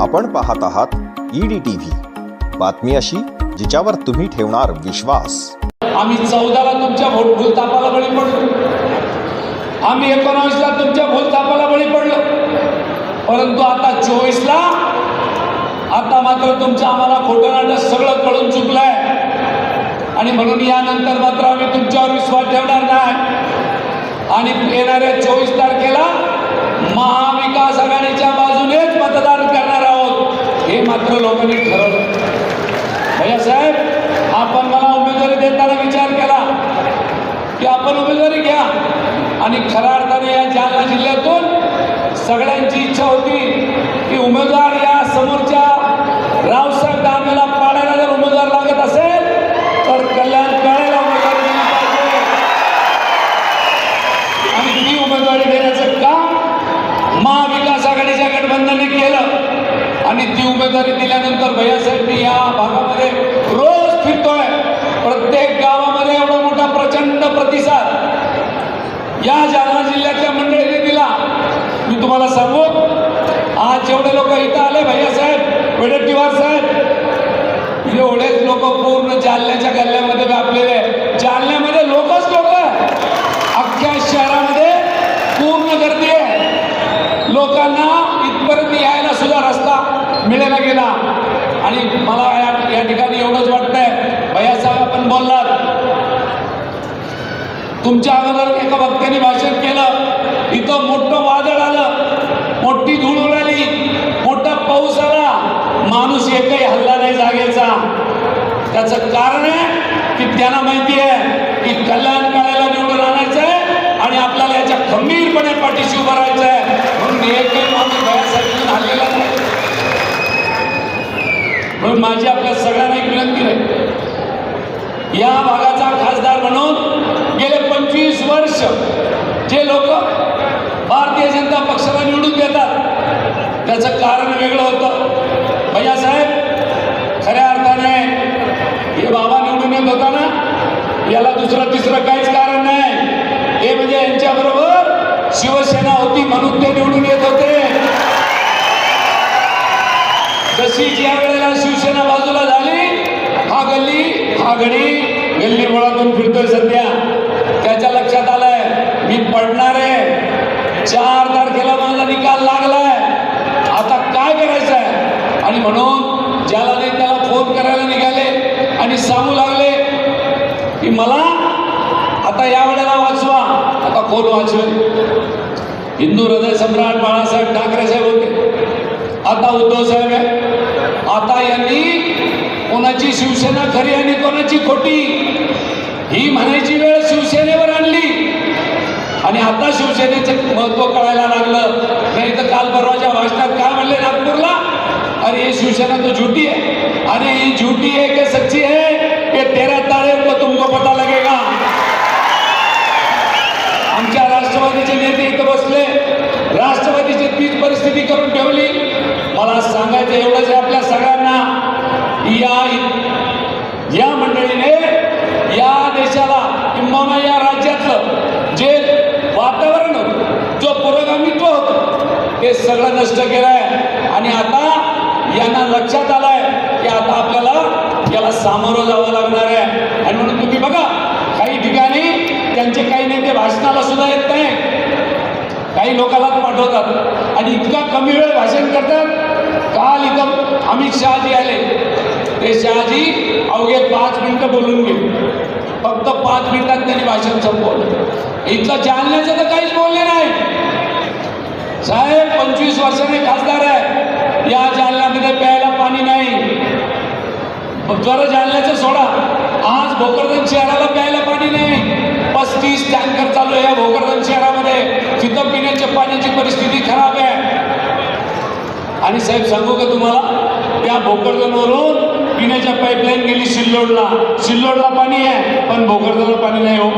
आपण पाहत आहात ईडी टी बातमी अशी जिच्यावर तुम्ही ठेवणार विश्वास. आम्ही चौदाला तुमच्या भूलतापाला बळी पडलो. आम्ही एकोणावीसला तुमच्या भूलतापाला बळी पडलो. परंतु आता चोवीसला आता मात्र तुमचं आम्हाला खोटं नाटक सगळं कळून चुकलंय. आणि म्हणून यानंतर मात्र आम्ही तुमच्यावर विश्वास ठेवणार नाही. आणि येणाऱ्या चोवीस तारखेला महाविकास आघाडीच्या बाजूनेच मतदान करणार आहोत हे मात्र लोकांनी ठरवलं. भैयासाहेब आपण मला उमेदवारी देताना विचार केला की आपण उमेदवारी घ्या. आणि खऱ्या अर्थाने या जालना जिल्ह्यातून सगळ्यांची इच्छा होती की उमेदवार या समोरच्या रावसाहेब दानवेला पाडायला जर उमेदवार लागत असेल तर कल्याण काळेला उमेदवारी दिली पाहिजे आणि ती उमेदवारी देण्याचं काम महाविकास आघाडीच्या गठबंधनने केलं आणि ती उमेदवारी दिल्यानंतर भैयासाहेब मी या भागामध्ये रोज फिरतोय. प्रत्येक गावामध्ये एवढा मोठा प्रचंड प्रतिसाद. या जालना जिल्ह्यातल्या मंडळीने दिला. मी तुम्हाला सांगू आज जेवढे लोक इथं आले भैयासाहेब वडेट्टीवार साहेब एवढेच लोक पूर्ण जालन्याच्या गल्ल्यामध्ये व्यापलेले जालन्यामध्ये लोकच लोक अख्ख्या शहरामध्ये पूर्ण गर्दी आहे. लोकांना इथपर्यंत यायला सुद्धा रस्ता मिळायला गेला. आणि मला या या ठिकाणी एवढंच वाटतंय भैयासाहेब आपण बोललात. तुमच्या अगोदर एका भक्त्याने भाषण केलं. इथं मोठं वादळ आलं. मोठी धूळ उडाली. मोठा पाऊस आला. माणूस एकही हल्ला नाही जागेचा. त्याचं कारण आहे की त्यांना माहिती आहे की कल्याण काळाला निवडून आणायचं आहे आणि आपल्याला याच्या खंबीरपणे पाठीशी उभं राहायचं आहे म्हणून एकही माणूस भयासाठी हल्लेला नाही म्हणून माझी आपल्या सगळ्यांना एक विनंती आहे. या भागाचा खासदार म्हणून गेले पंचवीस वर्ष जे लोक भारतीय जनता पक्षाला निवडून देतात त्याचं कारण वेगळं होतं. भैयासाहेब खऱ्या अर्थाने हे बाबा निवडून येत होता ना याला दुसरं तिसरं काहीच कारण नाही. हे म्हणजे यांच्याबरोबर शिवसेना होती म्हणून ते निवडून जशी ज्या वेळेला शिवसेना बाजूला झाली हा गल्ली हा गडी गल्ली मुळातून फिरतोय सध्या. त्याच्या लक्षात आलंय मी पडणार आहे. चार तारखेला माझा निकाल लागलाय. आता काय करायचं आहे आणि म्हणून ज्याला नाही त्याला फोन करायला निघाले आणि सांगू लागले की मला आता या वेळेला वाचवा. आता कोण वाचवेल? हिंदू हृदय सम्राट बाळासाहेब ठाकरे साहेब होते. आता उद्धव साहेब आहे. आता यांनी कोणाची शिवसेना खरी आणि कोणाची खोटी ही म्हणायची वेळ शिवसेनेवर आणली. आणि आता शिवसेनेचं महत्त्व कळायला लागलं. नाही तर काल परवाच्या भाषणात काय म्हणले नागपूरला? अरे ये शिवसेना तो झुटी आहे. अरे ही झुटी आहे की सच्ची आहे? की तेरा तारीख को तुमको पता लगेगा. आमच्या राष्ट्रवादीचे नेते इथं बसले. राष्ट्रवादीची तीच परिस्थिती करून ठेवली. मला सांगायचं एवढंच आहे आपल्या सगळ्यांना या या मंडळीने या देशाला किंबहुना या राज्यातलं जे वातावरण होतं जो पुरोगामित्व होतं ते सगळं नष्ट केलंय. आणि आता यांना लक्षात आलंय की आता आपल्याला याला सामोरं जावं लागणार आहे. आणि म्हणून तुम्ही बघा काही ठिकाणी त्यांचे काही नेते भाषणाला सुद्धा येत नाही. काही लोकांना पाठवतात. आणि इतका कमी वेळ भाषण करतात. काल इथं अमित शहाजी आले. ते शहाजी अवघे पाच मिनिटं बोलून गेले फक्त पाच मिनिटात त्यांनी भाषण संपवलं. इथलं जालन्याचं तर काहीच बोलले नाही. साहेब पंचवीस वर्षाने खासदार आहे. या जालन्यामध्ये प्यायला पाणी नाही. जरा जालन्याचं सोडा. आज भोकरदन शहराला प्यायला पाणी नाही. पस्तीस टँकर चालू आहे या भोकरदन शहरामध्ये. तिथं पिण्याच्या पाण्याची परिस्थिती खराब आहे. आणि साहेब सांगू का तुम्हाला? त्या भोकरदनवरून पिण्याच्या पाईपलाईन गेली सिल्लोडला. सिल्लोडला पाणी आहे पण भोकरदनला पाणी नाही हो.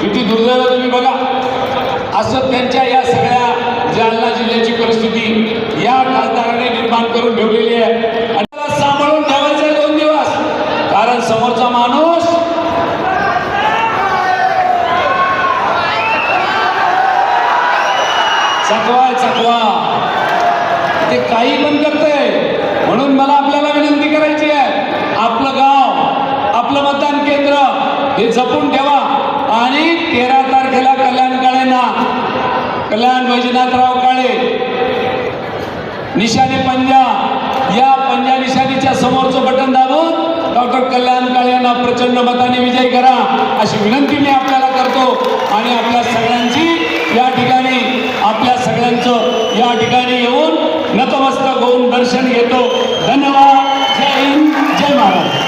किती दुर्दैव तुम्ही बघा. असं त्यांच्या या सगळ्या जालना जिल्ह्याची परिस्थिती या खासदाराने निर्माण करून ठेवलेली आहे. आणि सांभाळून ठेवायचं आहे दोन दिवस. कारण समोरचा माणूस चकवा चकवा. ते काही पण करतंय. म्हणून मला आपल्याला विनंती करायची आहे. आपलं गाव आपलं मतदान केंद्र हे जपून ठेवा. आणि तेरा तारखेला कल्याण कळेना कल्याण वैजनाथराव काळे निशाणी पंजा या पंजा निशाणीच्या समोरचं बटन दाबून डॉक्टर कल्याण काळे यांना प्रचंड मताने विजय करा अशी विनंती मी आपल्याला करतो. आणि आपल्या सगळ्यांची या ठिकाणी आपल्या सगळ्यांचं या ठिकाणी येऊन नतमस्तक होऊन दर्शन घेतो. धन्यवाद. जय हिंद. जय महाराज